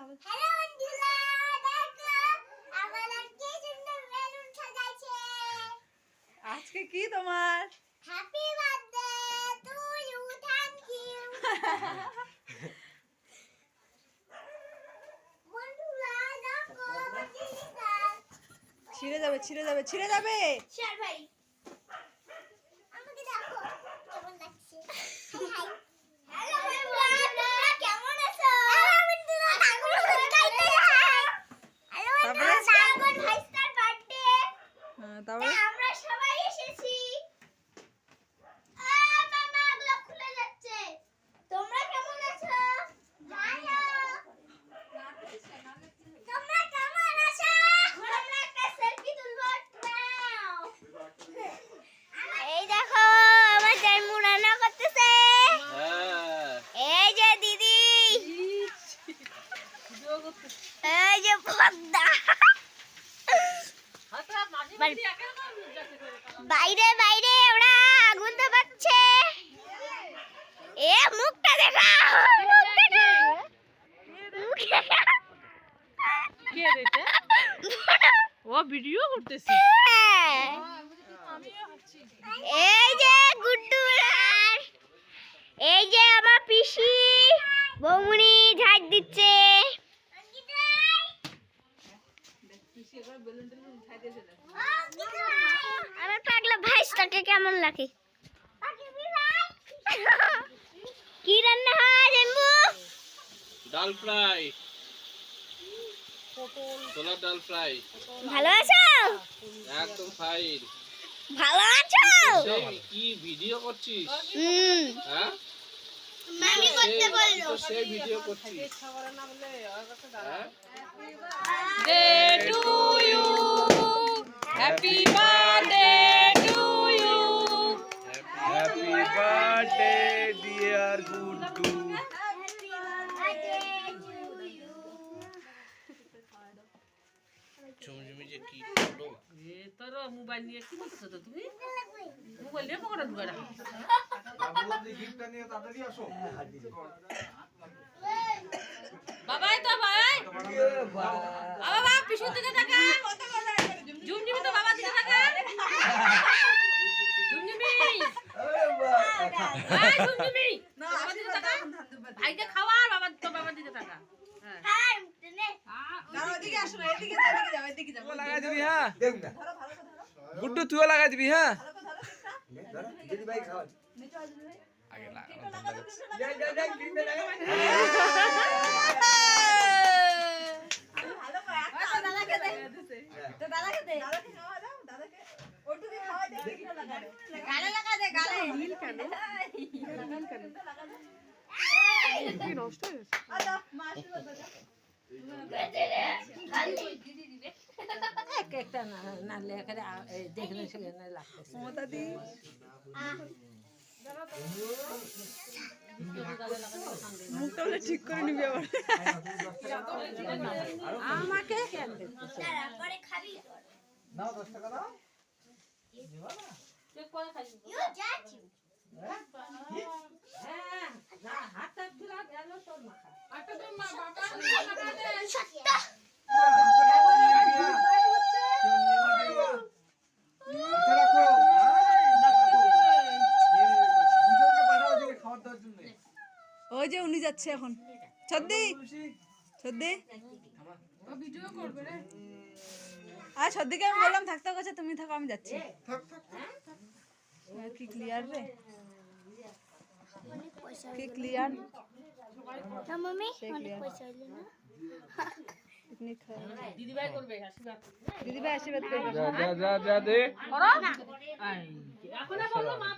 হবে। হ্যালো বন্ধুরা দেখো আমার আজকে সুন্দর বেলুন সাজাইছে। আজকে কি তোমার? Happy birthday to you thank you বন্ধুরা দেখো ছিঁড়ে যাবে ছিঁড়ে যাবে ছিঁড়ে যাবে। শেয়ার ভাই আমাকে দেখো কেমন লাগছে হ্যালো বন্ধুরা তোমরা কেমন আছো হ্যালো বন্ধুরা ঠাকুর খাইতে হ্যালো তারপরে? বন্ধুরা আমার ভাইস্টার বার্থডে হ্যাঁ, তারপরে আমরা সবাই এসেছি আ মামা এগুলো খুলে যাচ্ছে তোমরা কেমন আছো ভালো তোমরা কেমন আছো আমরা একটা সেলফি তুলবো নাও এই দেখো আমার জামু রান্না করতেছে হ্যাঁ এই যে দিদি এই যে পদ্মা বাইরে বাইরে ওরা আগুন তো পাচ্ছে এ মুখটা দেখা? ও ভিডিও করতেছে। হ্যাঁ। এই যে গুড্ডু এই যে আমার পিসি বৌমনি ঝাড় দিচ্ছে। আমার পাগলা ভাইসটাকে কেমন লাগে? কি রান্না হয় জেম্বু ডাল ফ্রাই। ছোলার ডাল ফ্রাই। ভালো আছো? একদম ফাইন। ভালো আছো? কি ভিডিও করছিস? হুম। হ্যাঁ? মামি করতে বলল। সেই ভিডিও করছিস। হ্যাঁ day to you happy birthday mobile নিয়ে কি বলতেছো তো তুমি? মোবাইল নিয়ে পকেটে ঢুকে রাখো। বাবা পিছন দিকে থাকা ঝুমঝুমি তো বাবা দিকে থাকা ঝুমঝুমি। এই ঝুমঝুমি। বাবা দিকে থাকা ভাইকে খাওয়া বাবা তো বাবা দিকে থাকা হ্যাঁ। তুইও লাগাই দিবি হ্যাঁ। গুড্ডু তুইও লাগাই দিবি হ্যাঁ আগে লাগা মমতা দি। মুখটা বলে ঠিক করে নিবি আবার আমাকে পরে হাত নাও 10 টাকা দাও ইউ যাচ্ছি সত্য আচ্ছা রাখো দুজনকে পাঠাও দিকে খাবার দেওয়ার জন্য ওই যে উনি যাচ্ছে এখন। সর্দি সর্দি আর সর্দিকে আমি বললাম থাকতে গেছে তুমি থাকো আমি যাচ্ছি। থাক থাক আর কি ক্লিয়ার রে? কি ক্লিয়ার না মামি সেই অনেক clear। পয়সা হইল না? পিকনিক খাওয়া। দিদি ভাই করবে আশীর্বাদ দিদি ভাই আশীর্বাদ করবে। যা যা যা দে। এখন বলল মা